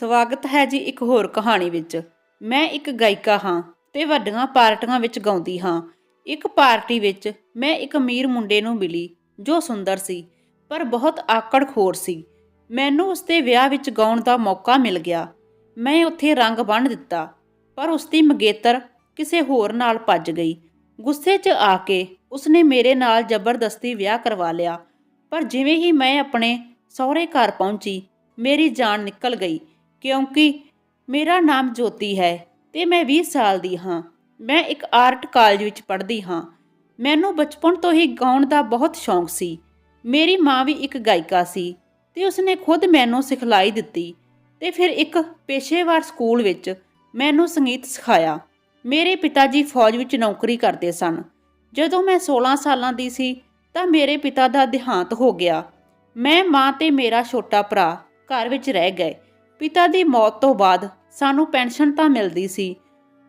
ਸਵਾਗਤ ਹੈ ਜੀ ਇੱਕ ਹੋਰ ਕਹਾਣੀ ਵਿੱਚ। ਮੈਂ ਇੱਕ ਗਾਇਕਾ ਹਾਂ ਤੇ ਵੱਡੀਆਂ ਪਾਰਟੀਆਂ ਵਿੱਚ ਗਾਉਂਦੀ ਹਾਂ। ਇੱਕ ਪਾਰਟੀ ਵਿੱਚ ਮੈਂ ਇੱਕ ਅਮੀਰ ਮੁੰਡੇ ਨੂੰ ਮਿਲੀ, ਜੋ ਸੁੰਦਰ ਸੀ, ਪਰ ਬਹੁਤ ਆਕੜਖੋਰ ਸੀ। ਮੈਨੂੰ ਉਸਦੇ ਵਿਆਹ ਵਿੱਚ ਗਾਉਣ ਦਾ ਮੌਕਾ ਮਿਲ ਗਿਆ। ਮੈਂ ਉੱਥੇ ਰੰਗ ਬੰਨ੍ਹ ਦਿੱਤਾ, ਪਰ ਉਸਦੀ ਮੰਗੇਤਰ ਕਿਸੇ ਹੋਰ ਨਾਲ ਭੱਜ ਗਈ। ਗੁੱਸੇ 'ਚ ਆ ਕੇ ਉਸਨੇ ਮੇਰੇ ਨਾਲ ਜ਼ਬਰਦਸਤੀ ਵਿਆਹ ਕਰਵਾ ਲਿਆ, ਪਰ ਜਿਵੇਂ ਹੀ ਮੈਂ ਆਪਣੇ ਸਹੁਰੇ ਘਰ ਪਹੁੰਚੀ, ਮੇਰੀ ਜਾਨ ਨਿਕਲ ਗਈ। ਕਿਉਂਕਿ ਮੇਰਾ ਨਾਮ ਜੋਤੀ ਹੈ ਤੇ ਮੈਂ 20 ਸਾਲ ਦੀ ਹਾਂ। ਮੈਂ ਇੱਕ ਆਰਟ ਕਾਲਜ ਵਿੱਚ ਪੜ੍ਹਦੀ ਹਾਂ। ਮੈਨੂੰ ਬਚਪਨ ਤੋਂ ਹੀ ਗਾਉਣ ਦਾ ਬਹੁਤ ਸ਼ੌਂਕ ਸੀ। ਮੇਰੀ ਮਾਂ ਵੀ ਇੱਕ ਗਾਇਕਾ ਸੀ ਤੇ ਉਸਨੇ ਖੁਦ ਮੈਨੂੰ ਸਿਖਲਾਈ ਦਿੱਤੀ ਤੇ ਫਿਰ ਇੱਕ ਪੇਸ਼ੇਵਰ ਸਕੂਲ ਵਿੱਚ ਮੈਨੂੰ ਸੰਗੀਤ ਸਿਖਾਇਆ। ਮੇਰੇ ਪਿਤਾ ਜੀ ਫੌਜ ਵਿੱਚ ਨੌਕਰੀ ਕਰਦੇ ਸਨ। ਜਦੋਂ ਮੈਂ 16 ਸਾਲਾਂ ਦੀ ਸੀ ਤਾਂ ਮੇਰੇ ਪਿਤਾ ਦਾ ਦੇਹਾਂਤ ਹੋ ਗਿਆ। ਮੈਂ ਮਾਂ ਤੇ ਮੇਰਾ ਛੋਟਾ ਭਰਾ ਘਰ ਵਿੱਚ ਰਹਿ ਗਏ। ਪਿਤਾ ਦੀ ਮੌਤ ਤੋਂ ਬਾਅਦ ਸਾਨੂੰ ਪੈਨਸ਼ਨ ਤਾਂ ਮਿਲਦੀ ਸੀ,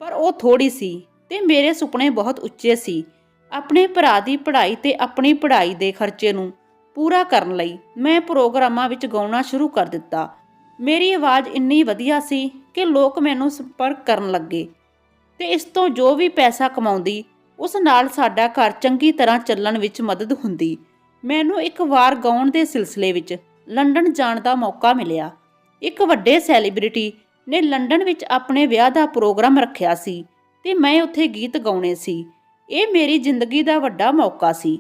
ਪਰ ਉਹ ਥੋੜੀ ਸੀ ਤੇ ਮੇਰੇ ਸੁਪਨੇ ਬਹੁਤ ਉੱਚੇ ਸੀ। ਆਪਣੇ ਭਰਾ ਦੀ ਪੜ੍ਹਾਈ ਤੇ ਆਪਣੀ ਪੜ੍ਹਾਈ ਦੇ ਖਰਚੇ ਨੂੰ ਪੂਰਾ ਕਰਨ ਲਈ ਮੈਂ ਪ੍ਰੋਗਰਾਮਾਂ ਵਿੱਚ ਗਾਉਣਾ ਸ਼ੁਰੂ ਕਰ ਦਿੱਤਾ। ਮੇਰੀ ਆਵਾਜ਼ ਇੰਨੀ ਵਧੀਆ ਸੀ ਕਿ ਲੋਕ ਮੈਨੂੰ ਸੰਪਰਕ ਕਰਨ ਲੱਗੇ ਤੇ ਇਸ ਤੋਂ ਜੋ ਵੀ ਪੈਸਾ ਕਮਾਉਂਦੀ, ਉਸ ਨਾਲ ਸਾਡਾ ਘਰ ਚੰਗੀ ਤਰ੍ਹਾਂ ਚੱਲਣ ਵਿੱਚ ਮਦਦ ਹੁੰਦੀ। ਮੈਨੂੰ ਇੱਕ ਵਾਰ ਗਾਉਣ ਦੇ ਸਿਲਸਿਲੇ ਵਿੱਚ ਲੰਡਨ ਜਾਣ ਦਾ ਮੌਕਾ ਮਿਲਿਆ। ਇੱਕ ਵੱਡੇ ਸੈਲੀਬ੍ਰਿਟੀ ਨੇ ਲੰਡਨ ਵਿੱਚ ਆਪਣੇ ਵਿਆਹ ਦਾ ਪ੍ਰੋਗਰਾਮ ਰੱਖਿਆ ਸੀ ਤੇ ਮੈਂ ਉੱਥੇ ਗੀਤ ਗਾਉਣੇ ਸੀ। ਇਹ ਮੇਰੀ ਜ਼ਿੰਦਗੀ ਦਾ ਵੱਡਾ ਮੌਕਾ ਸੀ,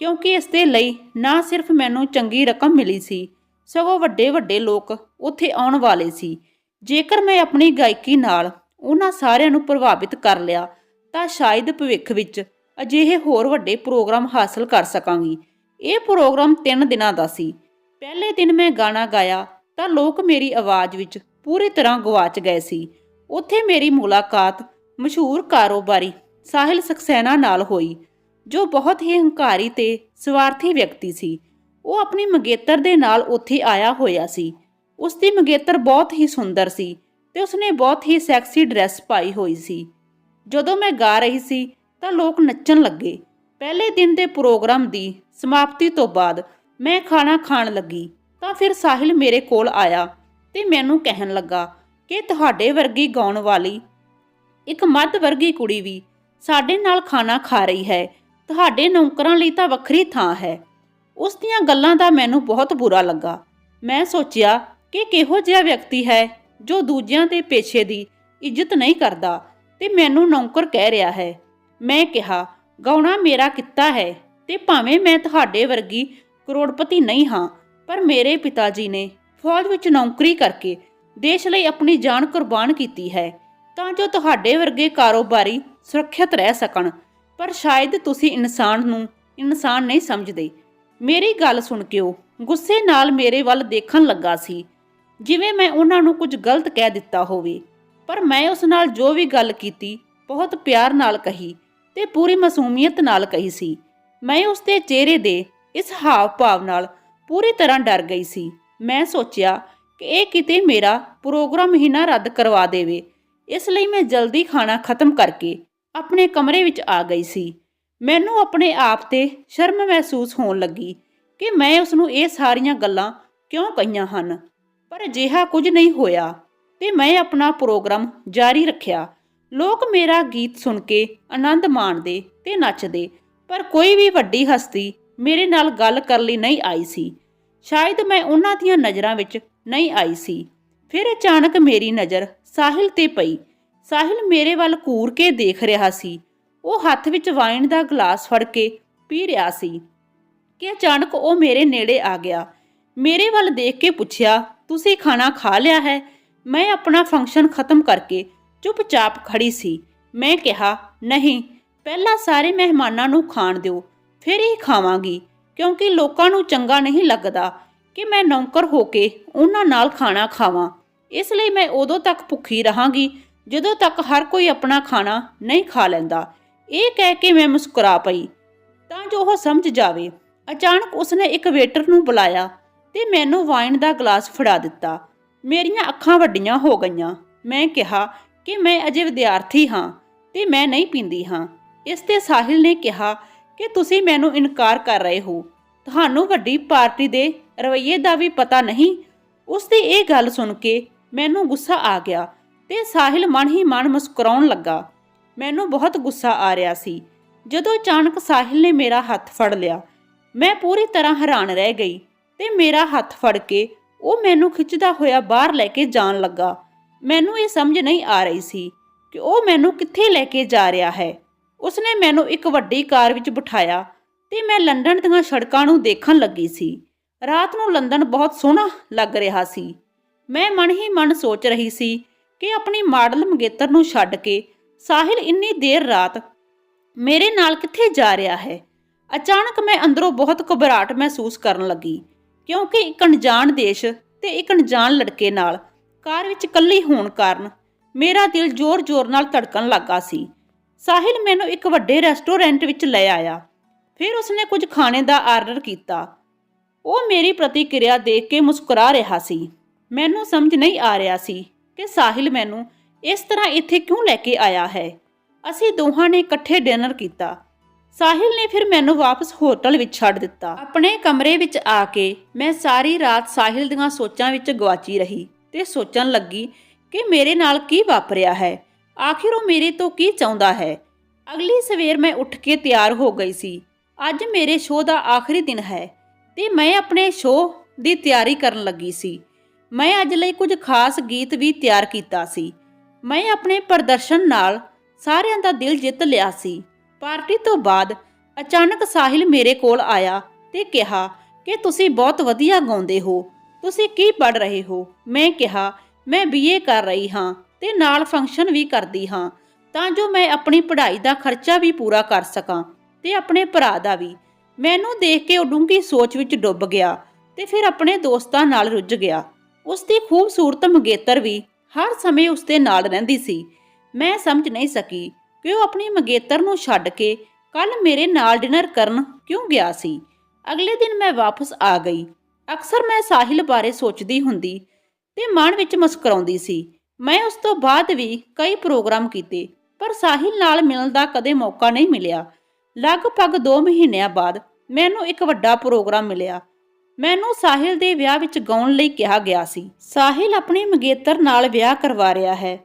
ਕਿਉਂਕਿ ਇਸ ਦੇ ਲਈ ਨਾ ਸਿਰਫ ਮੈਨੂੰ ਚੰਗੀ ਰਕਮ ਮਿਲੀ ਸੀ, ਸਗੋਂ ਵੱਡੇ ਵੱਡੇ ਲੋਕ ਉੱਥੇ ਆਉਣ ਵਾਲੇ ਸੀ। ਜੇਕਰ ਮੈਂ ਆਪਣੀ ਗਾਇਕੀ ਨਾਲ ਉਹਨਾਂ ਸਾਰਿਆਂ ਨੂੰ ਪ੍ਰਭਾਵਿਤ ਕਰ ਲਿਆ, ਤਾਂ ਸ਼ਾਇਦ ਭਵਿੱਖ ਵਿੱਚ ਅਜਿਹੇ ਹੋਰ ਵੱਡੇ ਪ੍ਰੋਗਰਾਮ ਹਾਸਲ ਕਰ ਸਕਾਂਗੀ। ਇਹ ਪ੍ਰੋਗਰਾਮ 3 ਦਿਨਾਂ ਦਾ ਸੀ। ਪਹਿਲੇ ਦਿਨ ਮੈਂ ਗਾਣਾ ਗਾਇਆ ਤਾਂ ਲੋਕ ਮੇਰੀ ਆਵਾਜ਼ ਵਿੱਚ ਪੂਰੀ ਤਰ੍ਹਾਂ ਗਵਾਚ ਗਏ ਸੀ। ਉੱਥੇ ਮੇਰੀ ਮੁਲਾਕਾਤ ਮਸ਼ਹੂਰ ਕਾਰੋਬਾਰੀ ਸਾਹਿਲ ਸਕਸੈਨਾ ਨਾਲ ਹੋਈ, ਜੋ ਬਹੁਤ ਹੀ ਹੰਕਾਰੀ ਤੇ ਸਵਾਰਥੀ ਵਿਅਕਤੀ ਸੀ। ਉਹ ਆਪਣੀ ਮੰਗੇਤਰ ਦੇ ਨਾਲ ਉੱਥੇ ਆਇਆ ਹੋਇਆ ਸੀ। ਉਸ ਦੀ ਮੰਗੇਤਰ ਬਹੁਤ ਹੀ ਸੁੰਦਰ ਸੀ ਤੇ ਉਸਨੇ ਬਹੁਤ ਹੀ ਸੈਕਸੀ ਡਰੈਸ ਪਾਈ ਹੋਈ ਸੀ। ਜਦੋਂ ਮੈਂ ਗਾ ਰਹੀ ਸੀ ਤਾਂ ਲੋਕ ਨੱਚਣ ਲੱਗੇ। ਪਹਿਲੇ ਦਿਨ ਦੇ ਪ੍ਰੋਗਰਾਮ ਦੀ ਸਮਾਪਤੀ ਤੋਂ ਬਾਅਦ ਮੈਂ ਖਾਣਾ ਖਾਣ ਲੱਗੀ। ਤਾਂ ਫਿਰ ਸਾਹਿਲ ਮੇਰੇ ਕੋਲ ਆਇਆ ਤੇ ਮੈਨੂੰ ਕਹਿਣ ਲੱਗਾ ਕਿ ਤੁਹਾਡੇ ਵਰਗੀ ਗਾਉਣ ਵਾਲੀ, ਇੱਕ ਮੱਧ ਵਰਗੀ ਕੁੜੀ ਵੀ ਸਾਡੇ ਨਾਲ ਖਾਣਾ ਖਾ ਰਹੀ ਹੈ, ਤੁਹਾਡੇ ਨੌਕਰਾਂ ਲਈ ਤਾਂ ਵੱਖਰੀ ਥਾਂ ਹੈ। ਉਸ ਦੀਆਂ ਗੱਲਾਂ ਦਾ ਮੈਨੂੰ ਬਹੁਤ ਬੁਰਾ ਲੱਗਾ। ਮੈਂ ਸੋਚਿਆ ਕਿ ਕਿਹੋ ਜਿਹਾ ਵਿਅਕਤੀ ਹੈ ਜੋ ਦੂਜਿਆਂ ਦੇ ਪੇਸ਼ੇ ਦੀ ਇੱਜ਼ਤ ਨਹੀਂ ਕਰਦਾ ਤੇ ਮੈਨੂੰ ਨੌਕਰ ਕਹਿ ਰਿਹਾ ਹੈ। ਮੈਂ ਕਿਹਾ, ਗਾਉਣਾ ਮੇਰਾ ਕਿੱਤਾ ਹੈ ਤੇ ਭਾਵੇਂ ਮੈਂ ਤੁਹਾਡੇ ਵਰਗੀ ਕਰੋੜਪਤੀ ਨਹੀਂ ਹਾਂ ਪਰ ਮੇਰੇ ਪਿਤਾ ਜੀ ਨੇ ਫੌਜ ਵਿੱਚ ਨੌਕਰੀ ਕਰਕੇ ਦੇਸ਼ ਲਈ ਆਪਣੀ ਜਾਨ ਕੁਰਬਾਨ ਕੀਤੀ ਹੈ, ਤਾਂ ਜੋ ਤੁਹਾਡੇ ਵਰਗੇ ਕਾਰੋਬਾਰੀ ਸੁਰੱਖਿਅਤ ਰਹਿ ਸਕਣ। ਪਰ ਸ਼ਾਇਦ ਤੁਸੀਂ ਇਨਸਾਨ ਨੂੰ ਇਨਸਾਨ ਨਹੀਂ ਸਮਝਦੇ। ਮੇਰੀ ਗੱਲ ਸੁਣ ਕੇ ਉਹ ਗੁੱਸੇ ਨਾਲ ਮੇਰੇ ਵੱਲ ਦੇਖਣ ਲੱਗਾ ਸੀ। ਜਿਵੇਂ ਮੈਂ ਉਹਨਾਂ ਨੂੰ ਕੁਝ ਗਲਤ ਕਹਿ ਦਿੱਤਾ ਹੋਵੇ, ਪਰ ਮੈਂ ਉਸ ਨਾਲ ਜੋ ਵੀ ਗੱਲ ਕੀਤੀ, ਬਹੁਤ ਪਿਆਰ ਨਾਲ ਕਹੀ ਤੇ ਪੂਰੀ ਮਾਸੂਮੀਅਤ ਨਾਲ ਕਹੀ ਸੀ। ਮੈਂ ਉਸ ਦੇ ਚਿਹਰੇ ਦੇ ਇਸ ਹਾਵ ਭਾਵ ਨਾਲ ਪੂਰੀ ਤਰ੍ਹਾਂ ਡਰ ਗਈ ਸੀ। ਮੈਂ ਸੋਚਿਆ ਕਿ ਇਹ ਕਿਤੇ ਮੇਰਾ ਪ੍ਰੋਗਰਾਮ ਹੀ ਨਾ ਰੱਦ ਕਰਵਾ ਦੇਵੇ। ਇਸ ਲਈ ਮੈਂ ਜਲਦੀ ਖਾਣਾ ਖਤਮ ਕਰਕੇ ਆਪਣੇ ਕਮਰੇ ਵਿੱਚ ਆ ਗਈ ਸੀ। ਮੈਨੂੰ ਆਪਣੇ ਆਪ ਤੇ ਸ਼ਰਮ ਮਹਿਸੂਸ ਹੋਣ ਲੱਗੀ ਕਿ ਮੈਂ ਉਸ ਨੂੰ ਇਹ ਸਾਰੀਆਂ ਗੱਲਾਂ ਕਿਉਂ ਕਹੀਆਂ ਹਨ। ਪਰ ਅਜਿਹਾ ਕੁਝ ਨਹੀਂ ਹੋਇਆ ਤੇ ਮੈਂ ਆਪਣਾ ਪ੍ਰੋਗਰਾਮ ਜਾਰੀ ਰੱਖਿਆ। ਲੋਕ ਮੇਰਾ ਗੀਤ ਸੁਣ ਕੇ ਆਨੰਦ ਮਾਣਦੇ ਤੇ ਨੱਚਦੇ, ਪਰ ਕੋਈ ਵੀ ਵੱਡੀ ਹਸਤੀ ਮੇਰੇ ਨਾਲ ਗੱਲ ਕਰਨ ਲਈ ਨਹੀਂ ਆਈ ਸੀ। ਸ਼ਾਇਦ ਮੈਂ ਉਹਨਾਂ ਦੀਆਂ ਨਜ਼ਰਾਂ ਵਿੱਚ ਨਹੀਂ ਆਈ ਸੀ। ਫਿਰ ਅਚਾਨਕ ਮੇਰੀ ਨਜ਼ਰ ਸਾਹਿਲ ਤੇ ਪਈ। ਸਾਹਿਲ ਮੇਰੇ ਵੱਲ ਘੂਰ ਕੇ ਦੇਖ ਰਿਹਾ ਸੀ। ਉਹ ਹੱਥ ਵਿੱਚ ਵਾਈਨ ਦਾ ਗਲਾਸ ਫੜ ਕੇ ਪੀ ਰਿਹਾ ਸੀ ਕਿ ਅਚਾਨਕ ਉਹ ਮੇਰੇ ਨੇੜੇ ਆ ਗਿਆ। ਮੇਰੇ ਵੱਲ ਦੇਖ ਕੇ ਪੁੱਛਿਆ, ਤੁਸੀਂ ਖਾਣਾ ਖਾ ਲਿਆ ਹੈ? ਮੈਂ ਆਪਣਾ ਫੰਕਸ਼ਨ ਖਤਮ ਕਰਕੇ ਚੁੱਪਚਾਪ ਖੜੀ ਸੀ। ਮੈਂ ਕਿਹਾ, ਨਹੀਂ, ਪਹਿਲਾਂ ਸਾਰੇ ਮਹਿਮਾਨਾਂ ਨੂੰ ਖਾਣ ਦਿਓ। ਫਿਰ ਹੀ ਖਾਵਾਂਗੀ, ਕਿਉਂਕਿ ਲੋਕਾਂ ਨੂੰ ਚੰਗਾ ਨਹੀਂ ਲੱਗਦਾ ਕਿ ਮੈਂ ਨੌਕਰ ਹੋ ਕੇ ਉਹਨਾਂ ਨਾਲ ਖਾਣਾ ਖਾਵਾਂ। ਇਸ ਲਈ ਮੈਂ ਉਦੋਂ ਤੱਕ ਭੁੱਖੀ ਰਹਾਂਗੀ, ਜਦੋਂ ਤੱਕ ਹਰ ਕੋਈ ਆਪਣਾ ਖਾਣਾ ਨਹੀਂ ਖਾ ਲੈਂਦਾ। ਇਹ ਕਹਿ ਕੇ ਮੈਂ ਮੁਸਕਰਾ ਪਈ। ਤਾਂ ਜੋ ਉਹ ਸਮਝ ਜਾਵੇ, ਅਚਾਨਕ ਉਸਨੇ ਇੱਕ ਵੇਟਰ ਨੂੰ ਬੁਲਾਇਆ ਤੇ ਮੈਨੂੰ ਵਾਈਨ ਦਾ ਗਲਾਸ ਫੜਾ ਦਿੱਤਾ। ਮੇਰੀਆਂ ਅੱਖਾਂ ਵੱਡੀਆਂ ਹੋ ਗਈਆਂ। ਮੈਂ ਕਿਹਾ ਕਿ ਮੈਂ ਅਜੇ ਵਿਦਿਆਰਥੀ ਹਾਂ ਤੇ ਮੈਂ ਨਹੀਂ ਪੀਂਦੀ ਹਾਂ। ਇਸ ਤੇ ਸਾਹਿਲ ਨੇ ਕਿਹਾ ਕਿ ਤੁਸੀਂ ਮੈਨੂੰ ਇਨਕਾਰ ਕਰ ਰਹੇ ਹੋ। ਤੁਹਾਨੂੰ ਵੱਡੀ ਪਾਰਟੀ ਦੇ ਰਵੱਈਏ ਦਾ ਵੀ ਪਤਾ ਨਹੀਂ। ਉਸ ਦੀ ਇਹ ਗੱਲ ਸੁਣ ਕੇ ਮੈਨੂੰ ਗੁੱਸਾ ਆ ਗਿਆ ਤੇ ਸਾਹਿਲ ਮਨ ਹੀ ਮਨ ਮੁਸਕਰਾਉਣ ਲੱਗਾ। ਮੈਨੂੰ ਬਹੁਤ ਗੁੱਸਾ ਆ ਰਿਹਾ ਸੀ। ਜਦੋਂ ਅਚਾਨਕ ਸਾਹਿਲ ਨੇ ਮੇਰਾ ਹੱਥ ਫੜ ਲਿਆ, ਮੈਂ ਪੂਰੀ ਤਰ੍ਹਾਂ ਹੈਰਾਨ ਰਹਿ ਗਈ ਤੇ ਮੇਰਾ ਹੱਥ ਫੜ ਕੇ ਉਹ ਮੈਨੂੰ ਖਿੱਚਦਾ ਹੋਇਆ ਬਾਹਰ ਲੈ ਕੇ ਜਾਣ ਲੱਗਾ। ਮੈਨੂੰ ਇਹ ਸਮਝ ਨਹੀਂ ਆ ਰਹੀ ਸੀ ਕਿ ਉਹ ਮੈਨੂੰ ਕਿੱਥੇ ਲੈ ਕੇ ਜਾ ਰਿਹਾ ਹੈ। ਉਸਨੇ ਮੈਨੂੰ ਇੱਕ ਵੱਡੀ ਕਾਰ ਵਿੱਚ ਬਿਠਾਇਆ ਤੇ ਮੈਂ ਲੰਡਨ ਦੀਆਂ ਸੜਕਾਂ ਨੂੰ ਦੇਖਣ ਲੱਗੀ ਸੀ। ਰਾਤ ਨੂੰ ਲੰਡਨ ਬਹੁਤ ਸੋਹਣਾ ਲੱਗ ਰਿਹਾ ਸੀ। ਮੈਂ ਮਨ ਹੀ ਮਨ ਸੋਚ ਰਹੀ ਸੀ ਕਿ ਆਪਣੀ ਮਾਡਲ ਮੰਗੇਤਰ ਨੂੰ ਛੱਡ ਕੇ ਸਾਹਿਲ ਇੰਨੀ ਦੇਰ ਰਾਤ ਮੇਰੇ ਨਾਲ ਕਿੱਥੇ ਜਾ ਰਿਹਾ ਹੈ। ਅਚਾਨਕ ਮੈਂ ਅੰਦਰੋਂ ਬਹੁਤ ਘਬਰਾਹਟ ਮਹਿਸੂਸ ਕਰਨ ਲੱਗੀ, ਕਿਉਂਕਿ ਇੱਕ ਅਣਜਾਣ ਦੇਸ਼ ਤੇ ਇੱਕ ਅਣਜਾਣ ਲੜਕੇ ਨਾਲ ਕਾਰ ਵਿੱਚ ਇਕੱਲੀ ਹੋਣ ਕਾਰਨ ਮੇਰਾ ਦਿਲ ਜ਼ੋਰ-ਜ਼ੋਰ ਨਾਲ ਧੜਕਣ ਲੱਗਾ ਸੀ। ਸਾਹਿਲ ਮੈਨੂੰ ਇੱਕ ਵੱਡੇ ਰੈਸਟੋਰੈਂਟ ਵਿੱਚ ਲੈ ਆਇਆ। ਫਿਰ ਉਸਨੇ ਕੁਝ ਖਾਣੇ ਦਾ ਆਰਡਰ ਕੀਤਾ। ਉਹ ਮੇਰੀ ਪ੍ਰਤੀਕਿਰਿਆ ਦੇਖ ਕੇ ਮੁਸਕਰਾ ਰਿਹਾ ਸੀ। ਮੈਨੂੰ ਸਮਝ ਨਹੀਂ ਆ ਰਿਹਾ ਸੀ ਕਿ ਸਾਹਿਲ ਮੈਨੂੰ ਇਸ ਤਰ੍ਹਾਂ ਇੱਥੇ ਕਿਉਂ ਲੈ ਕੇ ਆਇਆ ਹੈ। ਅਸੀਂ ਦੋਹਾਂ ਨੇ ਇਕੱਠੇ ਡਿਨਰ ਕੀਤਾ। ਸਾਹਿਲ ਨੇ ਫਿਰ ਮੈਨੂੰ ਵਾਪਸ ਹੋਟਲ ਵਿੱਚ ਛੱਡ ਦਿੱਤਾ। ਆਪਣੇ ਕਮਰੇ ਵਿੱਚ ਆ ਕੇ ਮੈਂ ਸਾਰੀ ਰਾਤ ਸਾਹਿਲ ਦੀਆਂ ਸੋਚਾਂ ਵਿੱਚ ਗਵਾਚੀ ਰਹੀ ਤੇ ਸੋਚਣ ਲੱਗੀ ਕਿ ਮੇਰੇ ਨਾਲ ਕੀ ਵਾਪਰਿਆ ਹੈ। ਆਖਿਰ ਉਹ ਮੇਰੇ ਤੋਂ ਕੀ ਚਾਹੁੰਦਾ ਹੈ? ਅਗਲੀ ਸਵੇਰ ਮੈਂ ਉੱਠ ਕੇ ਤਿਆਰ ਹੋ ਗਈ ਸੀ। ਅੱਜ ਮੇਰੇ ਸ਼ੋਅ ਦਾ ਆਖਰੀ ਦਿਨ ਹੈ ਤੇ ਮੈਂ ਆਪਣੇ ਸ਼ੋਅ ਦੀ ਤਿਆਰੀ ਕਰਨ ਲੱਗੀ ਸੀ। ਮੈਂ ਅੱਜ ਲਈ ਕੁਝ ਖਾਸ ਗੀਤ ਵੀ ਤਿਆਰ ਕੀਤਾ ਸੀ। ਮੈਂ ਆਪਣੇ ਪ੍ਰਦਰਸ਼ਨ ਨਾਲ ਸਾਰਿਆਂ ਦਾ ਦਿਲ ਜਿੱਤ ਲਿਆ ਸੀ। ਪਾਰਟੀ ਤੋਂ ਬਾਅਦ ਅਚਾਨਕ ਸਾਹਿਲ ਮੇਰੇ ਕੋਲ ਆਇਆ ਤੇ ਕਿਹਾ ਕਿ ਤੁਸੀਂ ਬਹੁਤ ਵਧੀਆ ਗਾਉਂਦੇ ਹੋ। ਤੁਸੀਂ ਕੀ ਪੜ ਰਹੇ ਹੋ? ਮੈਂ ਕਿਹਾ, ਮੈਂ ਬੀਏ ਕਰ ਰਹੀ ਹਾਂ। ਤੇ ਨਾਲ ਫੰਕਸ਼ਨ ਵੀ ਕਰਦੀ ਹਾਂ, ਤਾਂ ਜੋ ਮੈਂ ਆਪਣੀ ਪੜ੍ਹਾਈ ਦਾ ਖਰਚਾ ਵੀ ਪੂਰਾ ਕਰ ਸਕਾਂ ਤੇ ਆਪਣੇ ਭਰਾ ਦਾ ਵੀ। ਮੈਨੂੰ ਦੇਖ ਕੇ ਉਹ ਡੂੰਘੀ ਸੋਚ ਵਿੱਚ ਡੁੱਬ ਗਿਆ ਤੇ ਫਿਰ ਆਪਣੇ ਦੋਸਤਾਂ ਨਾਲ ਰੁੱਝ ਗਿਆ। ਉਸ ਦੀ ਖੂਬਸੂਰਤ ਮੰਗੇਤਰ ਵੀ ਹਰ ਸਮੇਂ ਉਸ ਦੇ ਨਾਲ ਰਹਿੰਦੀ ਸੀ। ਮੈਂ ਸਮਝ ਨਹੀਂ ਸਕੀ ਕਿ ਉਹ ਆਪਣੀ ਮੰਗੇਤਰ ਨੂੰ ਛੱਡ ਕੇ ਕੱਲ ਮੇਰੇ ਨਾਲ ਡਿਨਰ ਕਰਨ ਕਿਉਂ ਗਿਆ ਸੀ। ਅਗਲੇ ਦਿਨ ਮੈਂ ਵਾਪਸ ਆ ਗਈ। ਅਕਸਰ ਮੈਂ ਸਾਹਿਲ ਬਾਰੇ ਸੋਚਦੀ ਹੁੰਦੀ ਤੇ ਮਨ ਵਿੱਚ ਮੁਸਕਰਾਉਂਦੀ ਸੀ। ਮੈਂ ਉਸ ਤੋਂ ਬਾਅਦ ਵੀ ਕਈ ਪ੍ਰੋਗਰਾਮ ਕੀਤੇ, ਪਰ ਸਾਹਿਲ ਨਾਲ ਮਿਲਣ ਦਾ ਕਦੇ ਮੌਕਾ ਨਹੀਂ ਮਿਲਿਆ। ਲਗਭਗ 2 ਮਹੀਨਿਆਂ ਬਾਅਦ ਮੈਨੂੰ ਇੱਕ ਵੱਡਾ ਪ੍ਰੋਗਰਾਮ ਮਿਲਿਆ। ਮੈਨੂੰ ਸਾਹਿਲ ਦੇ ਵਿਆਹ ਵਿੱਚ ਗਾਉਣ ਲਈ ਕਿਹਾ ਗਿਆ ਸੀ। ਸਾਹਿਲ ਆਪਣੇ ਮੰਗੇਤਰ ਨਾਲ ਵਿਆਹ ਕਰਵਾ ਰਿਹਾ ਹੈ।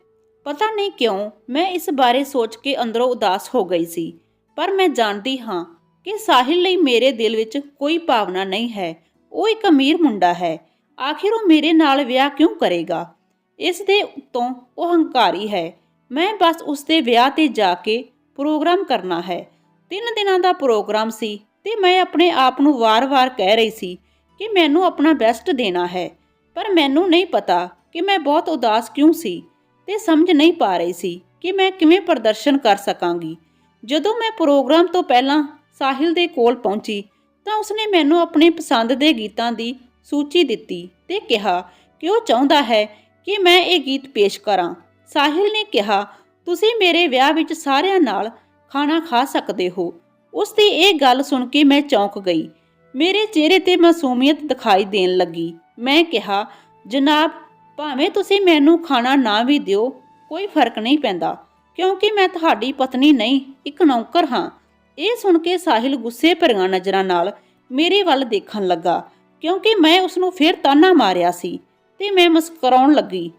ਪਤਾ ਨਹੀਂ ਕਿਉਂ ਮੈਂ ਇਸ ਬਾਰੇ ਸੋਚ ਕੇ ਅੰਦਰੋਂ ਉਦਾਸ ਹੋ ਗਈ ਸੀ, ਪਰ ਮੈਂ ਜਾਣਦੀ ਹਾਂ ਕਿ ਸਾਹਿਲ ਲਈ ਮੇਰੇ ਦਿਲ ਵਿੱਚ ਕੋਈ ਭਾਵਨਾ ਨਹੀਂ ਹੈ। ਉਹ ਇੱਕ ਅਮੀਰ ਮੁੰਡਾ ਹੈ। ਆਖਿਰ ਉਹ ਮੇਰੇ ਨਾਲ ਵਿਆਹ ਕਿਉਂ ਕਰੇਗਾ? ਇਸ ਦੇ ਉੱਤੋਂ ਉਹ ਹੰਕਾਰੀ ਹੈ। ਮੈਂ ਬਸ ਉਸ ਦੇ ਵਿਆਹ ਤੇ ਜਾ ਕੇ ਪ੍ਰੋਗਰਾਮ ਕਰਨਾ ਹੈ। ਤਿੰਨ ਦਿਨਾਂ ਦਾ ਪ੍ਰੋਗਰਾਮ ਸੀ ਤੇ ਮੈਂ ਆਪਣੇ ਆਪ ਨੂੰ ਵਾਰ-ਵਾਰ ਕਹਿ ਰਹੀ ਸੀ ਕਿ ਮੈਨੂੰ ਆਪਣਾ ਬੈਸਟ ਦੇਣਾ ਹੈ। ਪਰ ਮੈਨੂੰ ਨਹੀਂ ਪਤਾ ਕਿ ਮੈਂ ਬਹੁਤ ਉਦਾਸ ਕਿਉਂ ਸੀ ਤੇ ਸਮਝ ਨਹੀਂ ਪਾ ਰਹੀ ਸੀ ਕਿ ਮੈਂ ਕਿਵੇਂ ਪ੍ਰਦਰਸ਼ਨ ਕਰ ਸਕਾਂਗੀ। ਜਦੋਂ ਮੈਂ ਪ੍ਰੋਗਰਾਮ ਤੋਂ ਪਹਿਲਾਂ ਸਾਹਿਲ ਦੇ ਕੋਲ ਪਹੁੰਚੀ ਤਾਂ ਉਸਨੇ ਮੈਨੂੰ ਆਪਣੇ ਪਸੰਦ ਦੇ ਗੀਤਾਂ ਦੀ ਸੂਚੀ ਦਿੱਤੀ ਤੇ ਕਿਹਾ ਕਿ ਉਹ ਚਾਹੁੰਦਾ ਹੈ ਕਿ ਮੈਂ ਇਹ ਗੀਤ ਪੇਸ਼ ਕਰਾਂ। ਸਾਹਿਲ ਨੇ ਕਿਹਾ, ਤੁਸੀਂ ਮੇਰੇ ਵਿਆਹ ਵਿੱਚ ਸਾਰਿਆਂ ਨਾਲ ਖਾਣਾ ਖਾ ਸਕਦੇ ਹੋ। ਉਸ ਦੀ ਇਹ ਗੱਲ ਸੁਣ ਕੇ ਮੈਂ ਚੌਂਕ ਗਈ। ਮੇਰੇ ਚਿਹਰੇ ਤੇ ਮਾਸੂਮੀਅਤ ਦਿਖਾਈ ਦੇਣ ਲੱਗੀ। ਮੈਂ ਕਿਹਾ, ਜਨਾਬ, ਭਾਵੇਂ ਤੁਸੀਂ ਮੈਨੂੰ ਖਾਣਾ ਨਾ ਵੀ ਦਿਓ, ਕੋਈ ਫ਼ਰਕ ਨਹੀਂ ਪੈਂਦਾ, ਕਿਉਂਕਿ ਮੈਂ ਤੁਹਾਡੀ ਪਤਨੀ ਨਹੀਂ, ਇੱਕ ਨੌਕਰ ਹਾਂ। ਇਹ ਸੁਣ ਕੇ ਸਾਹਿਲ ਗੁੱਸੇ ਭਰੀਆਂ ਨਜ਼ਰਾਂ ਨਾਲ ਮੇਰੇ ਵੱਲ ਦੇਖਣ ਲੱਗਾ, ਕਿਉਂਕਿ ਮੈਂ ਉਸ ਨੂੰ ਫਿਰ ਤਾਨਾ ਮਾਰਿਆ ਸੀ। ਤੇ ਮੈਂ ਮੁਸਕਰਾਉਣ ਲੱਗੀ।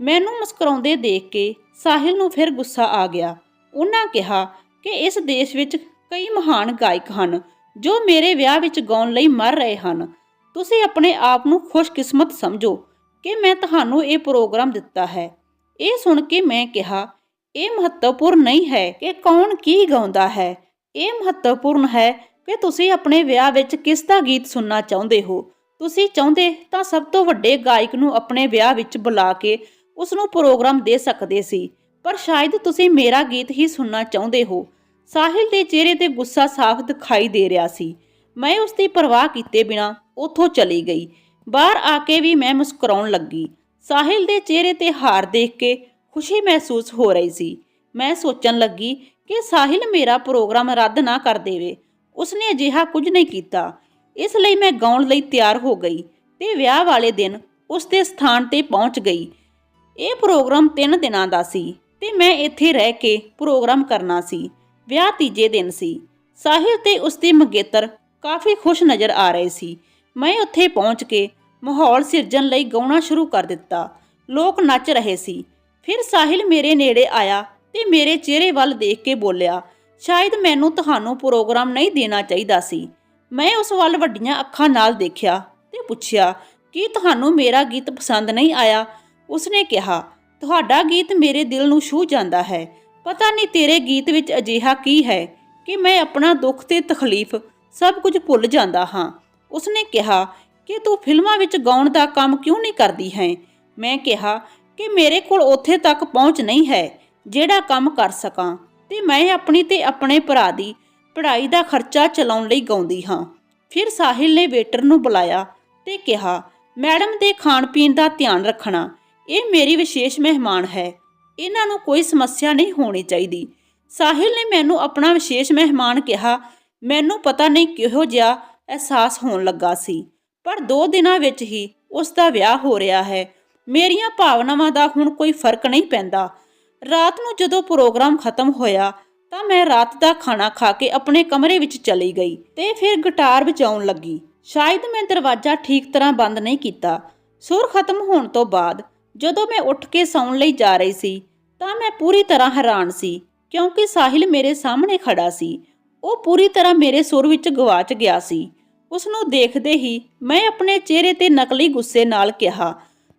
ਮੈਨੂੰ ਮੁਸਕਰਾਉਂਦੇ ਦੇਖ ਕੇ ਸਾਹਿਲ ਨੂੰ ਫਿਰ ਗੁੱਸਾ ਆ ਗਿਆ। ਉਹਨਾਂ ਕਿਹਾ ਕਿ ਇਸ ਦੇਸ਼ ਵਿੱਚ ਕਈ ਮਹਾਨ ਗਾਇਕ ਹਨ, ਜੋ ਮੇਰੇ ਵਿਆਹ ਵਿੱਚ ਗਾਉਣ ਲਈ ਮਰ ਰਹੇ ਹਨ। ਤੁਸੀਂ ਆਪਣੇ ਆਪ ਨੂੰ ਖੁਸ਼ਕਿਸਮਤ ਸਮਝੋ ਕਿ ਮੈਂ ਤੁਹਾਨੂੰ ਇਹ ਪ੍ਰੋਗਰਾਮ ਦਿੱਤਾ ਹੈ। ਇਹ ਸੁਣ ਕੇ ਮੈਂ ਕਿਹਾ, ਇਹ ਮਹੱਤਵਪੂਰਨ ਨਹੀਂ ਹੈ ਕਿ ਕੌਣ ਕੀ ਗਾਉਂਦਾ ਹੈ। ਇਹ ਮਹੱਤਵਪੂਰਨ ਹੈ ਕਿ ਤੁਸੀਂ ਆਪਣੇ ਵਿਆਹ ਵਿੱਚ ਕਿਸ ਦਾ ਗੀਤ ਸੁਣਨਾ ਚਾਹੁੰਦੇ ਹੋ। ਤੁਸੀਂ ਚਾਹੁੰਦੇ ਤਾਂ ਸਭ ਤੋਂ ਵੱਡੇ ਗਾਇਕ ਨੂੰ ਆਪਣੇ ਵਿਆਹ ਵਿੱਚ ਬੁਲਾ ਕੇ ਉਸ ਨੂੰ ਪ੍ਰੋਗਰਾਮ ਦੇ ਸਕਦੇ ਸੀ, ਪਰ ਸ਼ਾਇਦ ਤੁਸੀਂ ਮੇਰਾ ਗੀਤ ਹੀ ਸੁਣਨਾ ਚਾਹੁੰਦੇ ਹੋ। ਸਾਹਿਲ ਦੇ ਚਿਹਰੇ ਤੇ ਗੁੱਸਾ ਸਾਫ਼ ਦਿਖਾਈ ਦੇ ਰਿਹਾ ਸੀ। ਮੈਂ ਉਸ ਦੀ ਪਰਵਾਹ ਕੀਤੇ ਬਿਨਾ ਉੱਥੋਂ ਚਲੀ ਗਈ। ਬਾਹਰ ਆ ਕੇ ਵੀ ਮੈਂ ਮੁਸਕਰਾਉਣ ਲੱਗੀ। ਸਾਹਿਲ ਦੇ ਚਿਹਰੇ ਤੇ ਹਾਰ ਦੇਖ ਕੇ ਖੁਸ਼ੀ ਮਹਿਸੂਸ ਹੋ ਰਹੀ ਸੀ। ਮੈਂ ਸੋਚਣ ਲੱਗੀ ਕਿ ਸਾਹਿਲ ਮੇਰਾ ਪ੍ਰੋਗਰਾਮ ਰੱਦ ਨਾ ਕਰ ਦੇਵੇ। ਉਸਨੇ ਅਜਿਹਾ ਕੁਝ ਨਹੀਂ ਕੀਤਾ। ਇਸ ਲਈ ਮੈਂ ਗਾਉਣ ਲਈ ਤਿਆਰ ਹੋ ਗਈ ਤੇ ਵਿਆਹ ਵਾਲੇ ਦਿਨ ਉਸ ਦੇ ਸਥਾਨ ਤੇ ਪਹੁੰਚ ਗਈ। ਇਹ ਪ੍ਰੋਗਰਾਮ 3 ਦਿਨਾਂ ਦਾ ਸੀ ਤੇ ਮੈਂ ਇੱਥੇ ਰਹਿ ਕੇ ਪ੍ਰੋਗਰਾਮ ਕਰਨਾ ਸੀ। ਵਿਆਹ ਤੀਜੇ ਦਿਨ ਸੀ। ਸਾਹਿਲ ਤੇ ਉਸ ਦੀ ਮੰਗੇਤਰ ਕਾਫੀ ਖੁਸ਼ ਨਜ਼ਰ ਆ ਰਹੇ ਸੀ। ਮੈਂ ਉੱਥੇ ਪਹੁੰਚ ਕੇ ਮਾਹੌਲ ਸਿਰਜਣ ਲਈ ਗਾਉਣਾ ਸ਼ੁਰੂ ਕਰ ਦਿੱਤਾ। ਲੋਕ ਨੱਚ ਰਹੇ ਸੀ। ਫਿਰ ਸਾਹਿਲ ਮੇਰੇ ਨੇੜੇ ਆਇਆ ਤੇ ਮੇਰੇ ਚਿਹਰੇ ਵੱਲ ਦੇਖ ਕੇ ਬੋਲਿਆ, ਸ਼ਾਇਦ ਮੈਨੂੰ ਤੁਹਾਨੂੰ ਪ੍ਰੋਗਰਾਮ ਨਹੀਂ ਦੇਣਾ ਚਾਹੀਦਾ ਸੀ। ਮੈਂ ਉਸ ਵੱਲ ਵੱਡੀਆਂ ਅੱਖਾਂ ਨਾਲ ਦੇਖਿਆ ਤੇ ਪੁੱਛਿਆ, ਕੀ ਤੁਹਾਨੂੰ ਮੇਰਾ ਗੀਤ ਪਸੰਦ ਨਹੀਂ ਆਇਆ? ਉਸਨੇ ਕਿਹਾ, ਤੁਹਾਡਾ ਗੀਤ ਮੇਰੇ ਦਿਲ ਨੂੰ ਛੂਹ ਜਾਂਦਾ ਹੈ। ਪਤਾ ਨਹੀਂ ਤੇਰੇ ਗੀਤ ਵਿੱਚ ਅਜਿਹਾ ਕੀ ਹੈ ਕਿ ਮੈਂ ਆਪਣਾ ਦੁੱਖ ਤੇ ਤਕਲੀਫ ਸਭ ਕੁਝ ਭੁੱਲ ਜਾਂਦਾ ਹਾਂ। ਉਸਨੇ ਕਿਹਾ, ਕਿ ਤੂੰ ਫਿਲਮਾਂ ਵਿੱਚ ਗਾਉਣ ਦਾ ਕੰਮ ਕਿਉਂ ਨਹੀਂ ਕਰਦੀ ਹੈ? ਮੈਂ ਕਿਹਾ, ਕਿ ਮੇਰੇ ਕੋਲ ਉੱਥੇ ਤੱਕ ਪਹੁੰਚ ਨਹੀਂ ਹੈ ਜਿਹੜਾ ਕੰਮ ਕਰ ਸਕਾਂ ਤੇ ਮੈਂ ਆਪਣੀ ਤੇ ਆਪਣੇ ਭਰਾ ਦੀ ਪੜ੍ਹਾਈ ਦਾ ਖਰਚਾ ਚਲਾਉਣ ਲਈ ਗਾਉਂਦੀ ਹਾਂ। ਫਿਰ ਸਾਹਿਲ ਨੇ ਵੇਟਰ ਨੂੰ ਬੁਲਾਇਆ ਤੇ ਕਿਹਾ, ਮੈਡਮ ਦੇ ਖਾਣ ਪੀਣ ਦਾ ਧਿਆਨ ਰੱਖਣਾ, ਇਹ ਮੇਰੀ ਵਿਸ਼ੇਸ਼ ਮਹਿਮਾਨ ਹੈ। ਇਹਨਾਂ ਨੂੰ ਕੋਈ ਸਮੱਸਿਆ ਨਹੀਂ ਹੋਣੀ ਚਾਹੀਦੀ ਸਾਹਿਲ ਨੇ ਮੈਨੂੰ ਆਪਣਾ ਵਿਸ਼ੇਸ਼ ਮਹਿਮਾਨ ਕਿਹਾ। ਮੈਨੂੰ ਪਤਾ ਨਹੀਂ ਕਿਹੋ ਜਿਹਾ ਅਹਿਸਾਸ ਹੋਣ ਲੱਗਾ ਸੀ, ਪਰ 2 ਦਿਨਾਂ ਵਿੱਚ ਹੀ ਉਸ ਦਾ ਵਿਆਹ ਹੋ ਰਿਹਾ ਹੈ। ਮੇਰੀਆਂ ਭਾਵਨਾਵਾਂ ਦਾ ਹੁਣ ਕੋਈ ਫ਼ਰਕ ਨਹੀਂ ਪੈਂਦਾ। ਰਾਤ ਨੂੰ ਜਦੋਂ ਪ੍ਰੋਗਰਾਮ ਖਤਮ ਹੋਇਆ ਤਾਂ ਮੈਂ ਰਾਤ ਦਾ ਖਾਣਾ ਖਾ ਕੇ ਆਪਣੇ ਕਮਰੇ ਵਿੱਚ ਚਲੀ ਗਈ ਤੇ ਫਿਰ ਗਿਟਾਰ ਵਜਾਉਣ ਲੱਗੀ। ਸ਼ਾਇਦ ਮੈਂ ਦਰਵਾਜ਼ਾ ਠੀਕ ਤਰ੍ਹਾਂ ਬੰਦ ਨਹੀਂ ਕੀਤਾ। ਸੁਰ ਖਤਮ ਹੋਣ ਤੋਂ ਬਾਅਦ ਜਦੋਂ ਮੈਂ ਉੱਠ ਕੇ ਸੌਣ ਲਈ ਜਾ ਰਹੀ ਸੀ, ਤਾਂ ਮੈਂ ਪੂਰੀ ਤਰ੍ਹਾਂ ਹੈਰਾਨ ਸੀ, ਕਿਉਂਕਿ ਸਾਹਿਲ ਮੇਰੇ ਸਾਹਮਣੇ ਖੜਾ ਸੀ। ਉਹ ਪੂਰੀ ਤਰ੍ਹਾਂ ਮੇਰੇ ਸੁਰ ਵਿੱਚ ਗਵਾਚ ਗਿਆ ਸੀ। ਉਸ ਨੂੰ ਦੇਖਦੇ ਹੀ ਮੈਂ ਆਪਣੇ ਚਿਹਰੇ ਤੇ ਨਕਲੀ ਗੁੱਸੇ ਨਾਲ ਕਿਹਾ,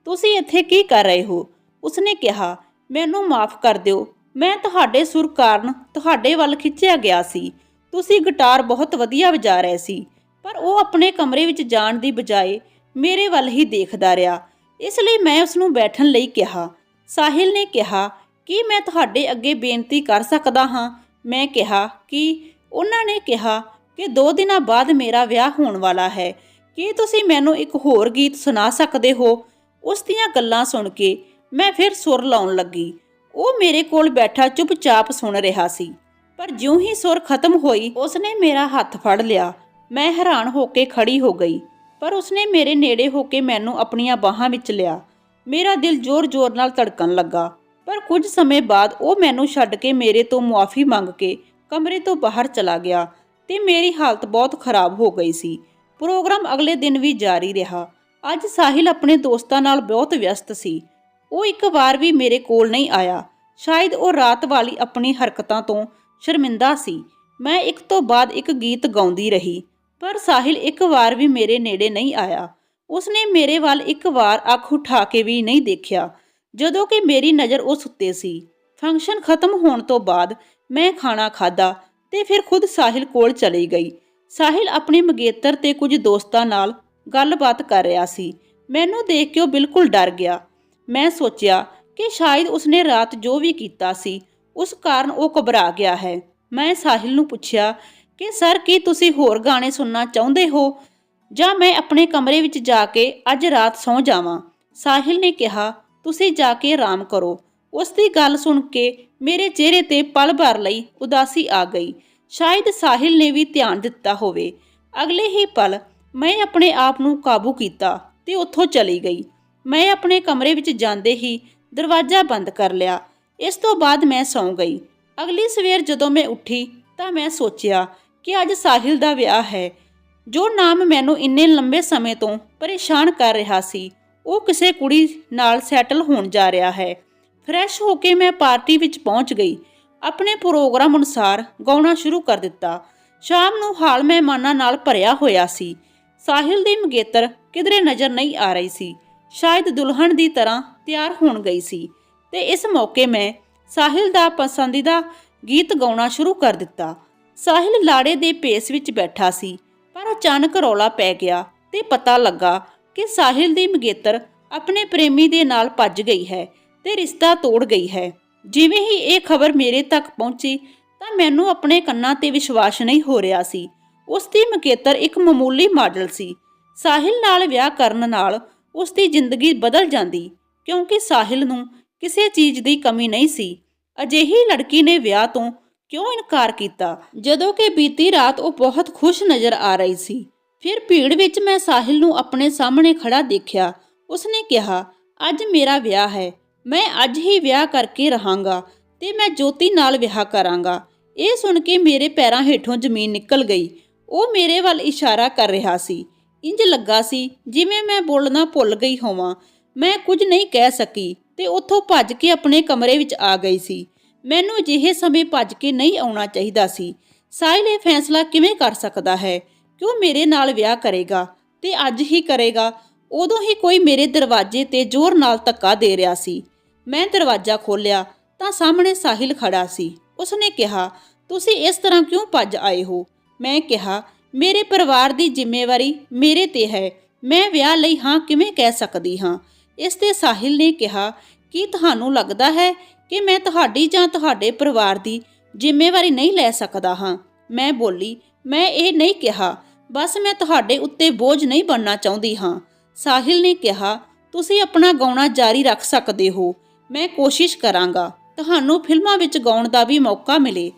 ਤੁਸੀਂ ਇੱਥੇ ਕੀ ਕਰ ਰਹੇ ਹੋ? ਉਸਨੇ ਕਿਹਾ, ਮੈਨੂੰ ਮਾਫ ਕਰ ਦਿਓ ਮੈਂ ਤੁਹਾਡੇ ਸੁਰ ਕਾਰਨ ਤੁਹਾਡੇ ਵੱਲ ਖਿੱਚਿਆ ਗਿਆ ਸੀ। ਤੁਸੀਂ ਗਿਟਾਰ ਬਹੁਤ ਵਧੀਆ ਵਜਾ ਰਹੇ ਸੀ, ਪਰ ਉਹ ਆਪਣੇ ਕਮਰੇ ਵਿੱਚ ਜਾਣ ਦੀ ਬਜਾਏ ਮੇਰੇ ਵੱਲ ਹੀ ਦੇਖਦਾ ਰਿਹਾ। ਇਸ ਲਈ ਮੈਂ ਉਸ ਨੂੰ ਬੈਠਣ ਲਈ ਕਿਹਾ। ਸਾਹਿਲ ਨੇ ਕਿਹਾ, ਕਿ ਮੈਂ ਤੁਹਾਡੇ ਅੱਗੇ ਬੇਨਤੀ ਕਰ ਸਕਦਾ ਹਾਂ? ਮੈਂ ਕਿਹਾ, ਕਿ? ਉਹਨਾਂ ਨੇ ਕਿਹਾ ਕਿ 2 ਦਿਨਾਂ ਬਾਅਦ ਮੇਰਾ ਵਿਆਹ ਹੋਣ ਵਾਲਾ ਹੈ। ਕੀ ਤੁਸੀਂ ਮੈਨੂੰ ਇੱਕ ਹੋਰ ਗੀਤ ਸੁਣਾ ਸਕਦੇ ਹੋ? ਉਸ ਦੀਆਂ ਗੱਲਾਂ ਸੁਣ ਕੇ ਮੈਂ ਫਿਰ ਸੁਰ ਲਾਉਣ ਲੱਗੀ। ਉਹ ਮੇਰੇ ਕੋਲ ਬੈਠਾ ਚੁੱਪਚਾਪ ਸੁਣ ਰਿਹਾ ਸੀ। ਪਰ ਜਿਉਂ ਹੀ ਸੁਰ ਖਤਮ ਹੋਈ, ਉਸਨੇ ਮੇਰਾ ਹੱਥ ਫੜ ਲਿਆ। ਮੈਂ ਹੈਰਾਨ ਹੋ ਕੇ ਖੜੀ ਹੋ ਗਈ। ਪਰ ਉਸਨੇ ਮੇਰੇ ਨੇੜੇ ਹੋ ਕੇ ਮੈਨੂੰ ਆਪਣੀਆਂ ਬਾਹਾਂ ਵਿੱਚ ਲਿਆ। ਮੇਰਾ ਦਿਲ ਜ਼ੋਰ-ਜ਼ੋਰ ਨਾਲ ਧੜਕਣ ਲੱਗਾ। ਪਰ ਕੁਝ ਸਮੇਂ ਬਾਅਦ ਉਹ ਮੈਨੂੰ ਛੱਡ ਕੇ ਮੇਰੇ ਤੋਂ ਮੁਆਫੀ ਮੰਗ ਕੇ ਕਮਰੇ ਤੋਂ ਬਾਹਰ ਚਲਾ ਗਿਆ ਤੇ ਮੇਰੀ ਹਾਲਤ ਬਹੁਤ ਖਰਾਬ ਹੋ ਗਈ ਸੀ। ਪ੍ਰੋਗਰਾਮ ਅਗਲੇ ਦਿਨ ਵੀ ਜਾਰੀ ਰਿਹਾ। ਅੱਜ ਸਾਹਿਲ ਆਪਣੇ ਦੋਸਤਾਂ ਨਾਲ ਬਹੁਤ ਵਿਅਸਤ ਸੀ। ਉਹ ਇੱਕ ਵਾਰ ਵੀ ਮੇਰੇ ਕੋਲ ਨਹੀਂ ਆਇਆ। ਸ਼ਾਇਦ ਉਹ ਰਾਤ ਵਾਲੀ ਆਪਣੀ ਹਰਕਤਾਂ ਤੋਂ ਸ਼ਰਮਿੰਦਾ ਸੀ। ਮੈਂ ਇੱਕ ਤੋਂ ਬਾਅਦ ਇੱਕ ਗੀਤ ਗਾਉਂਦੀ ਰਹੀ, ਪਰ ਸਾਹਿਲ ਇੱਕ ਵਾਰ ਵੀ ਮੇਰੇ ਨੇੜੇ ਨਹੀਂ ਆਇਆ। ਉਸਨੇ ਮੇਰੇ ਵੱਲ ਇੱਕ ਵਾਰ ਅੱਖ ਉਠਾ ਕੇ ਵੀ ਨਹੀਂ ਦੇਖਿਆ, ਜਦੋਂ ਕਿ ਮੇਰੀ ਨਜ਼ਰ ਉਹ ਸੁੱਤੇ ਸੀ। ਫੰਕਸ਼ਨ ਖਤਮ ਹੋਣ ਤੋਂ ਬਾਅਦ ਮੈਂ ਖਾਣਾ ਖਾਦਾ ਤੇ ਫਿਰ ਖੁਦ ਸਾਹਿਲ ਕੋਲ ਚਲੀ ਗਈ। ਸਾਹਿਲ ਆਪਣੇ ਮਗੇਤਰ ਤੇ ਕੁਝ ਦੋਸਤਾਂ ਨਾਲ ਗੱਲਬਾਤ ਕਰ ਰਿਹਾ ਸੀ। ਮੈਨੂੰ ਦੇਖ ਕੇ ਉਹ ਬਿਲਕੁਲ ਡਰ ਗਿਆ। ਮੈਂ ਸੋਚਿਆ ਕਿ ਸ਼ਾਇਦ ਉਸਨੇ ਰਾਤ ਜੋ ਵੀ ਕੀਤਾ ਸੀ, ਉਸ ਕਾਰਨ ਉਹ ਘਬਰਾ ਗਿਆ ਹੈ। ਮੈਂ ਸਾਹਿਲ ਨੂੰ ਪੁੱਛਿਆ ਕਿ, ਸਰ, ਕੀ ਤੁਸੀਂ ਹੋਰ ਗਾਣੇ ਸੁਣਨਾ ਚਾਹੁੰਦੇ ਹੋ? ਜਾਂ ਮੈਂ ਆਪਣੇ ਕਮਰੇ ਵਿੱਚ ਜਾ ਕੇ ਅੱਜ ਰਾਤ ਸੌਂ ਜਾਵਾਂ? ਸਾਹਿਲ ਨੇ ਕਿਹਾ, ਤੁਸੀਂ ਜਾ ਕੇ ਆਰਾਮ ਕਰੋ। ਉਸ ਦੀ ਗੱਲ ਸੁਣ ਕੇ ਮੇਰੇ ਚਿਹਰੇ ਤੇ ਪਲ ਭਰ ਲਈ ਉਦਾਸੀ ਆ ਗਈ। ਸ਼ਾਇਦ ਸਾਹਿਲ ਨੇ ਵੀ ਧਿਆਨ ਦਿੱਤਾ ਹੋਵੇ। ਅਗਲੇ ਹੀ ਪਲ ਮੈਂ ਆਪਣੇ ਆਪ ਨੂੰ ਕਾਬੂ ਕੀਤਾ ਤੇ ਉੱਥੋਂ ਚਲੀ ਗਈ। ਮੈਂ ਆਪਣੇ ਕਮਰੇ ਵਿੱਚ ਜਾਂਦੇ ਹੀ ਦਰਵਾਜ਼ਾ ਬੰਦ ਕਰ ਲਿਆ। ਇਸ ਤੋਂ ਬਾਅਦ ਮੈਂ ਸੌਂ ਗਈ। ਅਗਲੀ ਸਵੇਰ ਜਦੋਂ ਮੈਂ ਉੱਠੀ ਤਾਂ ਮੈਂ ਸੋਚਿਆ ਕਿ ਅੱਜ ਸਾਹਿਲ ਦਾ ਵਿਆਹ ਹੈ। ਜੋ ਨਾਮ ਮੈਨੂੰ ਇੰਨੇ ਲੰਬੇ ਸਮੇਂ ਤੋਂ ਪਰੇਸ਼ਾਨ ਕਰ ਰਿਹਾ ਸੀ, ਉਹ ਕਿਸੇ ਕੁੜੀ ਨਾਲ ਸੈਟਲ ਹੋਣ ਜਾ ਰਿਹਾ ਹੈ। ਫਰੈਸ਼ ਹੋ ਕੇ ਮੈਂ ਪਾਰਟੀ ਵਿੱਚ ਪਹੁੰਚ ਗਈ। ਆਪਣੇ ਪ੍ਰੋਗਰਾਮ ਅਨੁਸਾਰ ਗਾਉਣਾ ਸ਼ੁਰੂ ਕਰ ਦਿੱਤਾ। ਸ਼ਾਮ ਨੂੰ ਹਾਲ ਮਹਿਮਾਨਾਂ ਨਾਲ ਭਰਿਆ ਹੋਇਆ ਸੀ। ਸਾਹਿਲ ਦੀ ਮਗੇਤਰ ਕਿਧਰੇ ਨਜ਼ਰ ਨਹੀਂ ਆ ਰਹੀ ਸੀ। ਸ਼ਾਇਦ ਦੁਲਹਨ ਦੀ ਤਰ੍ਹਾਂ ਤਿਆਰ ਹੋਣ ਗਈ ਸੀ ਤੇ ਇਸ ਮੌਕੇ ਮੈਂ ਸਾਹਿਲ ਦਾ ਪਸੰਦੀਦਾ ਗੀਤ ਗਾਉਣਾ ਸ਼ੁਰੂ ਕਰ ਦਿੱਤਾ। ਸਾਹਿਲ ਲਾੜੇ ਦੇ ਪੇਸ ਵਿੱਚ ਬੈਠਾ ਸੀ, ਪਰ ਅਚਾਨਕ ਰੌਲਾ ਪੈ ਗਿਆ ਤੇ ਪਤਾ ਲੱਗਾ ਕਿ ਸਾਹਿਲ ਦੀ ਮਗੇਤਰ ਆਪਣੇ ਪ੍ਰੇਮੀ ਦੇ ਨਾਲ ਭੱਜ ਗਈ ਹੈ ਤੇ ਰਿਸ਼ਤਾ ਤੋੜ ਗਈ ਹੈ। ਜਿਵੇਂ ਹੀ ਇਹ ਖਬਰ ਮੇਰੇ ਤੱਕ ਪਹੁੰਚੀ ਤਾਂ ਮੈਨੂੰ ਆਪਣੇ ਕੰਨਾਂ ਤੇ ਵਿਸ਼ਵਾਸ ਨਹੀਂ ਹੋ ਰਿਹਾ ਸੀ। ਉਸ ਦੀ ਮਕੇਤਰ ਇੱਕ ਮਾਮੂਲੀ ਮਾਡਲ ਸੀ। ਸਾਹਿਲ ਨਾਲ ਵਿਆਹ ਕਰਨ ਨਾਲ ਉਸ ਦੀ ਜ਼ਿੰਦਗੀ ਬਦਲ ਜਾਂਦੀ, ਕਿਉਂਕਿ ਸਾਹਿਲ ਨੂੰ ਕਿਸੇ ਚੀਜ਼ ਦੀ ਕਮੀ ਨਹੀਂ ਸੀ। ਅਜਿਹੀ ਲੜਕੀ ਨੇ ਵਿਆਹ ਤੋਂ ਕਿਉਂ ਇਨਕਾਰ ਕੀਤਾ? ਜਦੋਂ ਕਿ ਬੀਤੀ ਰਾਤ ਉਹ ਬਹੁਤ ਖੁਸ਼ ਨਜ਼ਰ ਆ ਰਹੀ ਸੀ। ਫਿਰ ਭੀੜ ਵਿੱਚ ਮੈਂ ਸਾਹਿਲ ਨੂੰ ਆਪਣੇ ਸਾਹਮਣੇ ਖੜਾ ਦੇਖਿਆ। ਉਸਨੇ ਕਿਹਾ, ਅੱਜ ਮੇਰਾ ਵਿਆਹ ਹੈ। ਮੈਂ ਅੱਜ ਹੀ ਵਿਆਹ ਕਰਕੇ ਰਹਾਂਗਾ ਤੇ ਮੈਂ ਜੋਤੀ ਨਾਲ ਵਿਆਹ ਕਰਾਂਗਾ। ਇਹ ਸੁਣ ਕੇ ਮੇਰੇ ਪੈਰਾਂ ਹੇਠੋਂ ਜ਼ਮੀਨ ਨਿਕਲ ਗਈ। ਉਹ ਮੇਰੇ ਵੱਲ ਇਸ਼ਾਰਾ ਕਰ ਰਿਹਾ ਸੀ। ਇੰਜ ਲੱਗਾ ਸੀ ਜਿਵੇਂ ਮੈਂ ਬੋਲਣਾ ਭੁੱਲ ਗਈ ਹੋਵਾਂ। ਮੈਂ ਕੁਝ ਨਹੀਂ ਕਹਿ ਸਕੀ ਤੇ ਉੱਥੋਂ ਭੱਜ ਕੇ ਆਪਣੇ ਕਮਰੇ ਵਿੱਚ ਆ ਗਈ ਸੀ। ਮੈਨੂੰ ਅਜਿਹੇ ਸਮੇਂ ਭੱਜ ਕੇ ਨਹੀਂ ਆਉਣਾ ਚਾਹੀਦਾ ਸੀ। ਸਾਹਿਲ ਇਹ ਫੈਸਲਾ ਕਿਵੇਂ ਕਰ ਸਕਦਾ ਹੈ? ਕਿ ਉਹ ਮੇਰੇ ਨਾਲ ਵਿਆਹ ਕਰੇਗਾ ਤੇ ਅੱਜ ਹੀ ਕਰੇਗਾ? ਉਦੋਂ ਹੀ ਕੋਈ ਮੇਰੇ ਦਰਵਾਜ਼ੇ ਤੇ ਜ਼ੋਰ ਨਾਲ ਧੱਕਾ ਦੇ ਰਿਹਾ ਸੀ। ਮੈਂ ਦਰਵਾਜ਼ਾ ਖੋਲ੍ਹਿਆ ਤਾਂ ਸਾਹਮਣੇ ਸਾਹਿਲ ਖੜਾ ਸੀ। ਉਸਨੇ ਕਿਹਾ, ਤੁਸੀਂ ਇਸ ਤਰ੍ਹਾਂ ਕਿਉਂ ਭੱਜ ਆਏ ਹੋ? ਮੈਂ ਕਿਹਾ ਮੇਰੇ ਪਰਿਵਾਰ ਦੀ ਜ਼ਿੰਮੇਵਾਰੀ ਮੇਰੇ ਤੇ ਹੈ। ਮੈਂ ਵਿਆਹ ਲਈ ਹਾਂ ਕਿਵੇਂ ਕਹਿ ਸਕਦੀ ਹਾਂ? ਇਸ ਤੇ ਸਾਹਿਲ ਨੇ ਕਿਹਾ, ਕੀ ਤੁਹਾਨੂੰ ਲੱਗਦਾ ਹੈ ਕਿ ਮੈਂ ਤੁਹਾਡੀ ਜਾਂ ਤੁਹਾਡੇ ਪਰਿਵਾਰ ਦੀ ਜ਼ਿੰਮੇਵਾਰੀ ਨਹੀਂ ਲੈ ਸਕਦਾ ਹਾਂ? ਮੈਂ ਬੋਲੀ, ਮੈਂ ਇਹ ਨਹੀਂ ਕਿਹਾ। ਬਸ ਮੈਂ ਤੁਹਾਡੇ ਉੱਤੇ ਬੋਝ ਨਹੀਂ ਬਣਨਾ ਚਾਹੁੰਦੀ ਹਾਂ। ਸਾਹਿਲ ਨੇ ਕਿਹਾ, ਤੁਸੀਂ ਆਪਣਾ ਗਾਉਣਾ ਜਾਰੀ ਰੱਖ ਸਕਦੇ ਹੋ। ਮੈਂ ਕੋਸ਼ਿਸ਼ ਕਰਾਂਗਾ। ਤੁਹਾਨੂੰ ਫਿਲਮਾਂ ਵਿੱਚ ਗਾਉਣ ਦਾ ਵੀ ਮੌਕਾ ਮਿਲੇ।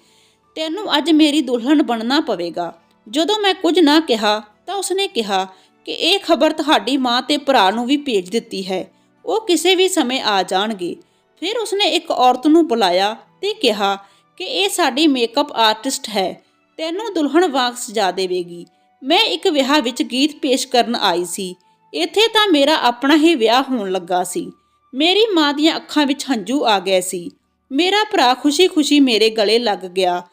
ਤੈਨੂੰ ਅੱਜ ਮੇਰੀ ਦੁਲਹਨ ਬਣਨਾ ਪਵੇਗਾ। ਜਦੋਂ ਮੈਂ ਕੁਝ ਨਾ ਕਿਹਾ ਤਾਂ ਉਸਨੇ ਕਿਹਾ ਕਿ ਇਹ ਖਬਰ ਤੁਹਾਡੀ ਮਾਂ ਤੇ ਭਰਾ ਨੂੰ ਵੀ ਭੇਜ ਦਿੱਤੀ ਹੈ। ਉਹ ਕਿਸੇ ਵੀ ਸਮੇਂ ਆ ਜਾਣਗੇ। ਫਿਰ ਉਸਨੇ ਇੱਕ ਔਰਤ ਨੂੰ ਬੁਲਾਇਆ ਤੇ ਕਿਹਾ ਕਿ ਇਹ ਸਾਡੀ ਮੇਕਅਪ ਆਰਟਿਸਟ ਹੈ। ਤੈਨੂੰ ਦੁਲਹਨ ਵਾਂਗ ਸਜਾ ਦੇਵੇਗੀ। ਮੈਂ ਇੱਕ ਵਿਆਹ ਵਿੱਚ ਗੀਤ ਪੇਸ਼ ਕਰਨ ਆਈ ਸੀ। ਇੱਥੇ ਤਾਂ ਮੇਰਾ ਆਪਣਾ ਹੀ ਵਿਆਹ ਹੋਣ ਲੱਗਾ ਸੀ। ਮੇਰੀ ਮਾਂ ਦੀਆਂ ਅੱਖਾਂ ਵਿੱਚ ਹੰਝੂ ਆ ਗਏ ਸੀ। ਮੇਰਾ ਭਰਾ ਖੁਸ਼ੀ-ਖੁਸ਼ੀ ਮੇਰੇ ਗਲੇ ਲੱਗ ਗਿਆ।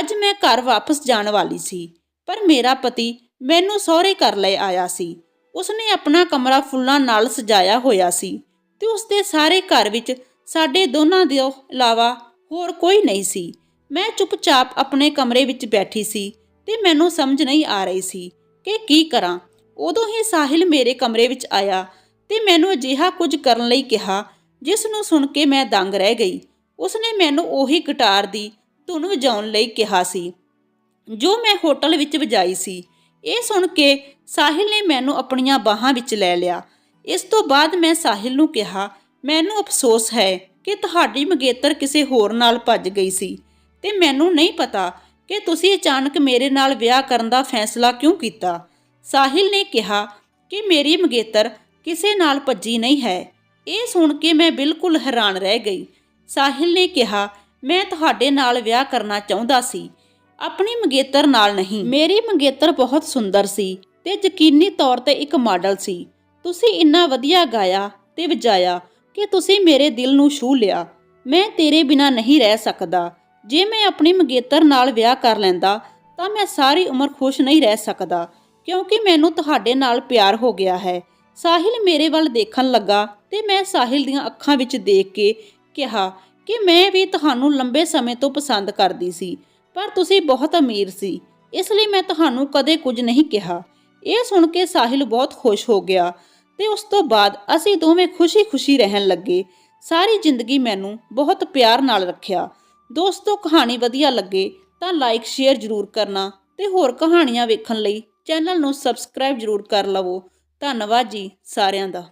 ਅੱਜ ਮੈਂ ਘਰ ਵਾਪਸ ਜਾਣ ਵਾਲੀ ਸੀ। ਪਰ ਮੇਰਾ ਪਤੀ ਮੈਨੂੰ ਸਹੁਰੇ ਘਰ ਲੈ ਆਇਆ ਸੀ। ਉਸਨੇ ਆਪਣਾ ਕਮਰਾ ਫੁੱਲਾਂ ਨਾਲ ਸਜਾਇਆ ਹੋਇਆ ਸੀ ਤੇ ਉਸਦੇ ਸਾਰੇ ਘਰ ਵਿੱਚ ਸਾਡੇ ਦੋਨਾਂ ਦੇ ਇਲਾਵਾ ਹੋਰ ਕੋਈ ਨਹੀਂ ਸੀ। ਮੈਂ ਚੁੱਪਚਾਪ ਆਪਣੇ ਕਮਰੇ ਵਿੱਚ ਬੈਠੀ ਸੀ ਤੇ ਮੈਨੂੰ ਸਮਝ ਨਹੀਂ ਆ ਰਹੀ ਸੀ ਕਿ ਕੀ ਕਰਾਂ। ਉਦੋਂ ਹੀ ਸਾਹਿਲ ਮੇਰੇ ਕਮਰੇ ਵਿੱਚ ਆਇਆ ਤੇ ਮੈਨੂੰ ਅਜਿਹਾ ਕੁਝ ਕਰਨ ਲਈ ਕਿਹਾ, ਜਿਸ ਨੂੰ ਸੁਣ ਕੇ ਮੈਂ ਦੰਗ ਰਹਿ ਗਈ। ਉਸਨੇ ਮੈਨੂੰ ਉਹੀ ਗਿਟਾਰ ਦੀ ਧੁਨ ਵਜਾਉਣ ਲਈ ਕਿਹਾ ਸੀ। ਜੋ ਮੈਂ ਹੋਟਲ ਵਿੱਚ ਵਜਾਈ ਸੀ, ਇਹ ਸੁਣ ਕੇ ਸਾਹਿਲ ਨੇ ਮੈਨੂੰ ਆਪਣੀਆਂ ਬਾਹਾਂ ਵਿੱਚ ਲੈ ਲਿਆ। ਇਸ ਤੋਂ ਬਾਅਦ ਮੈਂ ਸਾਹਿਲ ਨੂੰ ਕਿਹਾ, ਮੈਨੂੰ ਅਫਸੋਸ ਹੈ ਕਿ ਤੁਹਾਡੀ ਮੰਗੇਤਰ ਕਿਸੇ ਹੋਰ ਨਾਲ ਭੱਜ ਗਈ ਸੀ ਤੇ ਮੈਨੂੰ ਨਹੀਂ ਪਤਾ ਕਿ ਤੁਸੀਂ ਅਚਾਨਕ ਮੇਰੇ ਨਾਲ ਵਿਆਹ ਕਰਨ ਦਾ ਫੈਸਲਾ ਕਿਉਂ ਕੀਤਾ। ਸਾਹਿਲ ਨੇ ਕਿਹਾ ਕਿ ਮੇਰੀ ਮੰਗੇਤਰ ਕਿਸੇ ਨਾਲ ਭੱਜੀ ਨਹੀਂ ਹੈ। ਇਹ ਸੁਣ ਕੇ ਮੈਂ ਬਿਲਕੁਲ ਹੈਰਾਨ ਰਹਿ ਗਈ। ਸਾਹਿਲ ਨੇ ਕਿਹਾ, ਮੈਂ ਤੁਹਾਡੇ ਨਾਲ ਵਿਆਹ ਕਰਨਾ ਚਾਹੁੰਦਾ ਸੀ ਆਪਣੀ ਮੰਗੇਤਰ ਨਾਲ ਨਹੀਂ। ਮੇਰੀ ਮੰਗੇਤਰ ਬਹੁਤ ਸੁੰਦਰ ਸੀ ਤੇ ਯਕੀਨੀ ਤੌਰ ਤੇ ਇੱਕ ਮਾਡਲ ਸੀ। ਤੁਸੀਂ ਇੰਨਾ ਵਧੀਆ ਗਾਇਆ ਤੇ ਵਜਾਇਆ ਕਿ ਤੁਸੀਂ ਮੇਰੇ ਦਿਲ ਨੂੰ ਛੂ ਲਿਆ। ਮੈਂ ਤੇਰੇ ਬਿਨਾ ਨਹੀਂ ਰਹਿ ਸਕਦਾ। ਜੇ ਮੈਂ ਆਪਣੀ ਮੰਗੇਤਰ ਨਾਲ ਵਿਆਹ ਕਰ ਲੈਂਦਾ, ਤਾਂ ਮੈਂ ਸਾਰੀ ਉਮਰ ਖੁਸ਼ ਨਹੀਂ ਰਹਿ ਸਕਦਾ, ਕਿਉਂਕਿ ਮੈਨੂੰ ਤੁਹਾਡੇ ਨਾਲ ਪਿਆਰ ਹੋ ਗਿਆ ਹੈ। ਸਾਹਿਲ ਮੇਰੇ ਵੱਲ ਦੇਖਣ ਲੱਗਾ ਤੇ ਮੈਂ ਸਾਹਿਲ ਦੀਆਂ ਅੱਖਾਂ ਵਿੱਚ ਦੇਖ ਕੇ ਕਿਹਾ ਕਿ ਮੈਂ ਵੀ ਤੁਹਾਨੂੰ ਲੰਬੇ ਸਮੇਂ ਤੋਂ ਪਸੰਦ ਕਰਦੀ ਸੀ। ਪਰ ਤੁਸੀਂ ਬਹੁਤ ਅਮੀਰ ਸੀ। ਇਸ ਲਈ ਮੈਂ ਤੁਹਾਨੂੰ ਕਦੇ ਕੁਝ ਨਹੀਂ ਕਿਹਾ। ਇਹ ਸੁਣ ਕੇ ਸਾਹਿਲ ਬਹੁਤ ਖੁਸ਼ ਹੋ ਗਿਆ ਤੇ ਉਸ ਤੋਂ ਬਾਅਦ ਅਸੀਂ ਦੋਵੇਂ ਖੁਸ਼ੀ-ਖੁਸ਼ੀ ਰਹਿਣ ਲੱਗੇ। ਸਾਰੀ ਜ਼ਿੰਦਗੀ ਮੈਨੂੰ ਬਹੁਤ ਪਿਆਰ ਨਾਲ ਰੱਖਿਆ। ਦੋਸਤੋ, ਕਹਾਣੀ ਵਧੀਆ ਲੱਗੇ ਤਾਂ ਲਾਈਕ ਸ਼ੇਅਰ ਜ਼ਰੂਰ ਕਰਨਾ ਤੇ ਹੋਰ ਕਹਾਣੀਆਂ ਵੇਖਣ ਲਈ ਚੈਨਲ ਨੂੰ ਸਬਸਕ੍ਰਾਈਬ ਜ਼ਰੂਰ ਕਰ ਲਵੋ। ਧੰਨਵਾਦ ਜੀ ਸਾਰਿਆਂ ਦਾ।